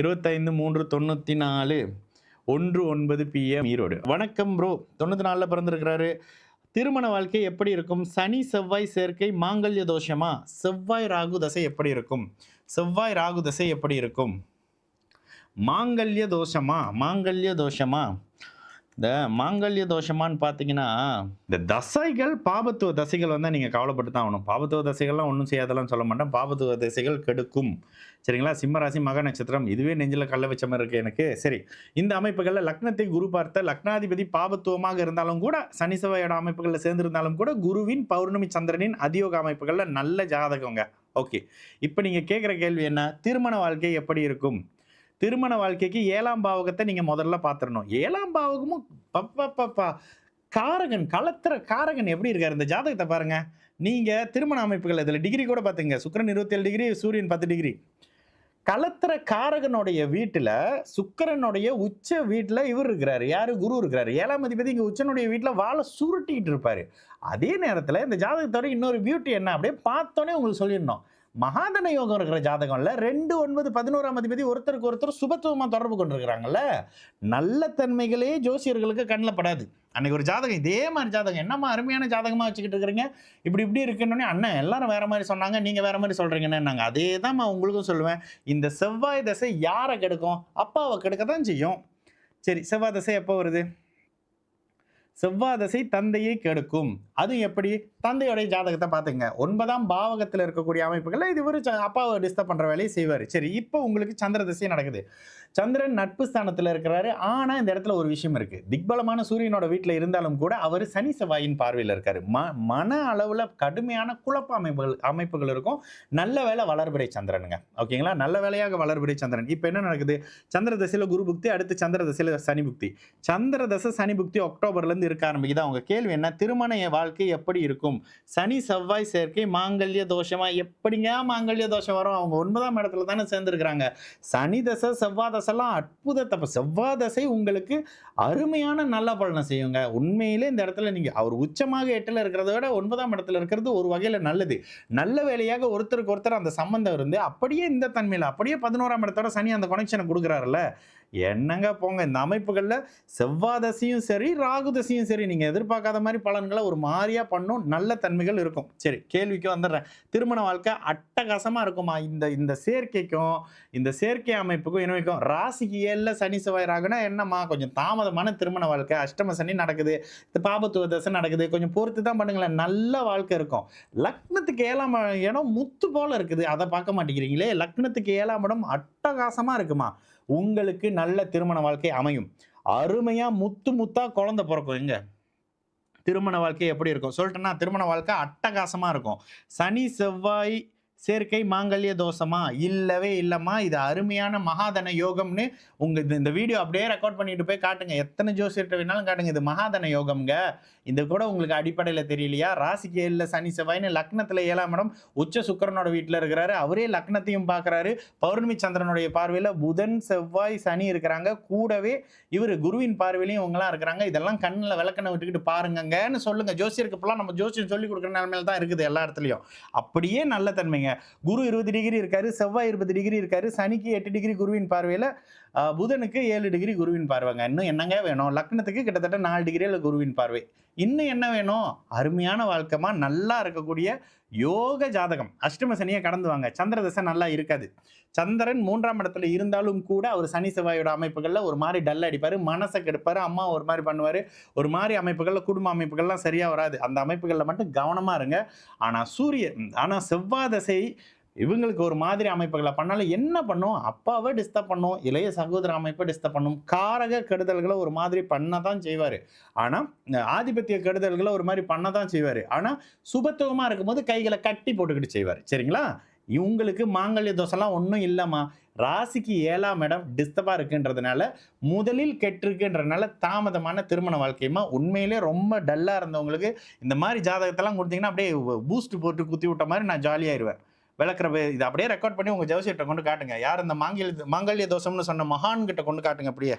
இருபத்தைந்து மூன்று தொண்ணூற்றி நாலு ஒன்று ஒன்பது பிஎம் ஈரோடு. வணக்கம் ப்ரோ தொண்ணூற்றி நாலில் பிறந்திருக்கிறாரு. திருமண வாழ்க்கை எப்படி இருக்கும்? சனி செவ்வாய் சேர்க்கை மாங்கல்ய தோஷமா? செவ்வாய் ராகு தசை எப்படி இருக்கும்? செவ்வாய் ராகு தசை எப்படி இருக்கும்? மாங்கல்ய தோஷமா? மாங்கல்ய தோஷமா? இந்த மாங்கல்ய தோஷமான்னு பார்த்தீங்கன்னா இந்த தசைகள் பாபத்துவ தசைகள் வந்து நீங்கள் கவலைப்பட்டு தான் ஆகணும். பாபத்துவ தசைகள்லாம் ஒன்றும் செய்யாதெல்லாம் சொல்ல மாட்டேன். பாபத்துவ தசைகள் கெடுக்கும். சரிங்களா? சிம்மராசி மக நட்சத்திரம். இதுவே நெஞ்சில் கல்ல வச்ச மாதிரி இருக்குது எனக்கு. சரி இந்த அமைப்புகளில் லக்னத்தை குரு பார்த்த லக்னாதிபதி பாபத்துவமாக இருந்தாலும் கூட சனி செவ்வாயோட அமைப்புகளில் சேர்ந்திருந்தாலும் கூட குருவின் பௌர்ணமி சந்திரனின் அதியோக அமைப்புகளில் நல்ல ஜாதகங்க. ஓகே. இப்போ நீங்கள் கேட்குற கேள்வி என்ன? திருமண வாழ்க்கை எப்படி இருக்கும்? திருமண வாழ்க்கைக்கு ஏழாம் பாவகத்தை நீங்கள் முதல்ல பார்த்துடணும் ஏழாம் பாவகமும் பப்பா காரகன் களத்திர காரகன் எப்படி இருக்காரு? இந்த ஜாதகத்தை பாருங்க. நீங்க திருமண அமைப்புகள் இதில் டிகிரி கூட பார்த்துங்க சுக்கிரன் இருபத்தேழு டிகிரி சூரியன் பத்து டிகிரி களத்திர காரகனுடைய வீட்டில் சுக்கரனுடைய உச்ச வீட்டில் இவர் இருக்கிறாரு. யாரு? குரு இருக்கிறாரு. ஏழாம் அதிபதி இங்கே உச்சனுடைய வீட்டில் வாழை சுருட்டிக்கிட்டு இருப்பாரு. அதே நேரத்தில் இந்த ஜாதகத்தோட இன்னொரு பியூட்டி என்ன? அப்படியே பார்த்தோன்னே உங்களுக்கு சொல்லிடணும். மகாதன யோகம் இருக்கிற ஜாதகம்ல ரெண்டு ஒன்பது பதினோராம் அதிபதி ஒருத்தருக்கு ஒருத்தர் சுபத்துவமா தொடர்பு கொண்டிருக்கிறாங்கல்ல. நல்ல தன்மைகளே ஜோசியர்களுக்கு கண்ணில் படாது. அன்னைக்கு ஒரு ஜாதகம் இதே மாதிரி ஜாதகம். என்னம்மா அருமையான ஜாதகமா வச்சுக்கிட்டு இருக்கிறீங்க? இப்படி இப்படி இருக்குன்னு அண்ணன் எல்லாரும் வேற மாதிரி சொன்னாங்க. நீங்க வேற மாதிரி சொல்றீங்கன்னு நாங்கள் அதே தான் உங்களுக்கும் சொல்லுவேன். இந்த செவ்வாய் தசை யாரை கெடுக்கும்? அப்பாவை கெடுக்க தான் செய்யும். சரி செவ்வாய் தசை எப்போ வருது? செவ்வாய் தசை தந்தையை கெடுக்கும். அது எப்படி? தந்தையோடைய ஜாதகத்தை பார்த்துங்க ஒன்பதாம் பாவகத்தில் இருக்கக்கூடிய அமைப்புகளில் இது ஒரு ச- அப்பாவை டிஸ்டர்ப் பண்ணுற வேலையை செய்வார். சரி இப்போ உங்களுக்கு சந்திர திசை நடக்குது. சந்திரன் நட்பு ஸ்தானத்தில் இருக்கிறாரு. ஆனால் இந்த இடத்துல ஒரு விஷயம் இருக்கு. திக்பலமான சூரியனோட வீட்டில் இருந்தாலும் கூட அவர் சனி செவ்வாயின் பார்வையில் இருக்காரு. ம மன அளவில் கடுமையான குழப்ப அமைப்புகள் அமைப்புகள் இருக்கும். நல்ல வேலை வளர்பிறை சந்திரனுங்க. ஓகேங்களா? நல்ல வேலையாக வளர்பிறை சந்திரன். இப்போ என்ன நடக்குது? சந்திர தசையில் குரு புக்தி அடுத்து சந்திர தசையில் சனி புக்தி. சந்திர தசை சனி புக்தி அக்டோபர்லேருந்து இருக்க ஆரம்பிக்குது. அவங்க கேள்வி என்ன? திருமண வாழ்க்கை எப்படி இருக்கும்? சனி செவ்வாய் சேர்க்கை மாங்கல்ய தோஷமா எப்படிங்க மாங்கல்ய தோஷம் வரும்? அவங்க ஒன்பதாம் இடத்துல தானே சேர்ந்துருக்கிறாங்க. சனி தசை செவ்வாய் தசைலாம் அற்புத தப்பு செவ்வாய் தசை உங்களுக்கு அருமையான நல்ல பலனை செய்யுங்க. உண்மையிலே இந்த இடத்துல நீங்க அவர் உச்சமாக எட்டுல இருக்கிறத விட ஒன்பதாம் இடத்துல இருக்கிறது ஒரு வகையில நல்லது. நல்ல வேலையாக ஒருத்தருக்கு ஒருத்தர் அந்த சம்பந்தம் இருந்து அப்படியே இந்த தன்மையில் அப்படியே பதினோராம் இடத்தோட சனி அந்த கனெக்ஷனை கொடுக்குறாருல்ல என்னங்க போங்க? இந்த அமைப்புகளில் செவ்வாதசையும் சரி ராகுதசையும் சரி நீங்கள் எதிர்பார்க்காத மாதிரி பலன்களை ஒரு மாதிரியாக பண்ணும் நல்ல தன்மைகள் இருக்கும். சரி கேள்விக்கு வந்துடுறேன். திருமண வாழ்க்கை அட்டகாசமாக இருக்குமா? இந்த இந்த சேர்க்கைக்கும் இந்த சேர்க்கை அமைப்புக்கும் இணைக்கும் ராசிக்கு ஏழில் சனி செவ்வாய் ராகுனா என்னம்மா? கொஞ்சம் தாமதமான திருமண வாழ்க்கை. அஷ்டம சனி நடக்குது இந்த பாபத்துவ தசை நடக்குது. கொஞ்சம் பொறுத்து தான் பண்ணுங்களேன். நல்ல வாழ்க்கை இருக்கும். லக்னத்துக்கு ஏழாம் இடம் முத்து போல இருக்குது. அதை பார்க்க மாட்டேங்கிறீங்களே? லக்னத்துக்கு ஏழாம் இடம் அட்டகாசமாக இருக்குமா? உங்களுக்கு நல்ல திருமண வாழ்க்கை அமையும். அருமையாக முத்து முத்தாக குழந்தை பிறக்கும் எங்க? திருமண வாழ்க்கை எப்படி இருக்கும்? சொல்லிட்டேன்னா திருமண வாழ்க்கை அட்டகாசமாக இருக்கும். சனி செவ்வாய் சேர்க்கை மாங்கல்ய தோஷமா? இல்லவே இல்லைம்மா. இது அருமையான மகாதன யோகம்னு உங்க இந்த- இந்த வீடியோ அப்படியே ரெக்கார்ட் பண்ணிட்டு போய் காட்டுங்க. எத்தனை ஜோசியர்கிட்ட வேணாலும் காட்டுங்க. இது மகாதன யோகம்ங்க. இந்த கூட உங்களுக்கு அடிப்படையில் தெரியலையா? ராசிக்கு ஏழில் சனி செவ்வாயின்னு லக்னத்தில் ஏழாம் இடம் உச்ச சுக்கிரனோட வீட்டில் இருக்கிறாரு. அவரே லக்னத்தையும் பார்க்குறாரு. பௌர்ணமி சந்திரனுடைய பார்வையில் புதன் செவ்வாய் சனி இருக்கிறாங்க. கூடவே இவர் குருவின் பார்வையிலையும் இவங்களாம் இருக்கிறாங்க. இதெல்லாம் கண்ணில் விளக்கணை விட்டுக்கிட்டு பாருங்கங்கன்னு சொல்லுங்கள் ஜோசியருக்கு இப்பெல்லாம் நம்ம ஜோசியம் சொல்லி கொடுக்குற நிலமையில தான் இருக்குது எல்லா இடத்துலையும். அப்படியே நல்ல தன்மைங்க. குரு இருபது டிகிரி இருக்காரு செவ்வாய் இருபது டிகிரி இருக்காரு சனிக்கு எட்டு டிகிரி குருவின் பார்வையில் புதனுக்கு ஏழு டிகிரி குருவின் பார்வைங்க. இன்னும் என்னங்க வேணும்? லக்னத்துக்கு கிட்டத்தட்ட நாலு டிகிரியில் குருவின் பார்வை. இன்னும் என்ன வேணும்? அருமையான வாழ்க்கைமா நல்லா இருக்கக்கூடிய யோக ஜாதகம். அஷ்டம சனியை கடந்து வாங்க. சந்திர தசை நல்லா இருக்காது. சந்திரன் மூன்றாம் இடத்துல இருந்தாலும் கூட அவர் சனி செவ்வாயோட அமைப்புகளில் ஒரு மாதிரி டல் அடிப்பார். மனசை கெடுப்பார். அம்மா ஒரு மாதிரி பண்ணுவார். ஒரு மாதிரி அமைப்புகளில் குடும்ப அமைப்புகள்லாம் சரியாக வராது. அந்த அமைப்புகளில் மட்டும் கவனமாக இருங்க. ஆனால் சூரியன் ஆனால் செவ்வாய் தசை இவங்களுக்கு ஒரு மாதிரி அமைப்புகளை பண்ணாலும் என்ன பண்ணும்? அப்பாவை டிஸ்டர்ப் பண்ணும். இளைய சகோதர அமைப்பை டிஸ்டர்ப் பண்ணும். காரக கெடுதல்களை ஒரு மாதிரி பண்ண தான் செய்வார். ஆனால் ஆதிபத்திய கெடுதல்களை ஒரு மாதிரி பண்ண தான் செய்வார். ஆனால் சுபத்துவமாக இருக்கும்போது கைகளை கட்டி போட்டுக்கிட்டு செய்வார். சரிங்களா? இவங்களுக்கு மாங்கல்ய தோசைலாம் ஒன்றும் இல்லைம்மா. ராசிக்கு ஏழாம் இடம் டிஸ்டர்பாக இருக்குன்றதுனால முதலில் கெட்டிருக்குன்றதுனால தாமதமான திருமண வாழ்க்கையுமா? உண்மையிலே ரொம்ப டல்லாக இருந்தவங்களுக்கு இந்த மாதிரி ஜாதகத்தெல்லாம் கொடுத்தீங்கன்னா அப்படியே பூஸ்ட் போட்டு குத்தி விட்ட மாதிரி நான் ஜாலியாகிடுவேன் விளக்குற இது அப்படியே ரெக்கார்ட் பண்ணி உங்கள் ஜோசியர்கிட்ட கொண்டு காட்டுங்க. யார் இந்த மாங்கல்ய மாங்கல்ய தோஷம்னு சொன்ன மகான் கிட்ட கொண்டு காட்டுங்க அப்படியே.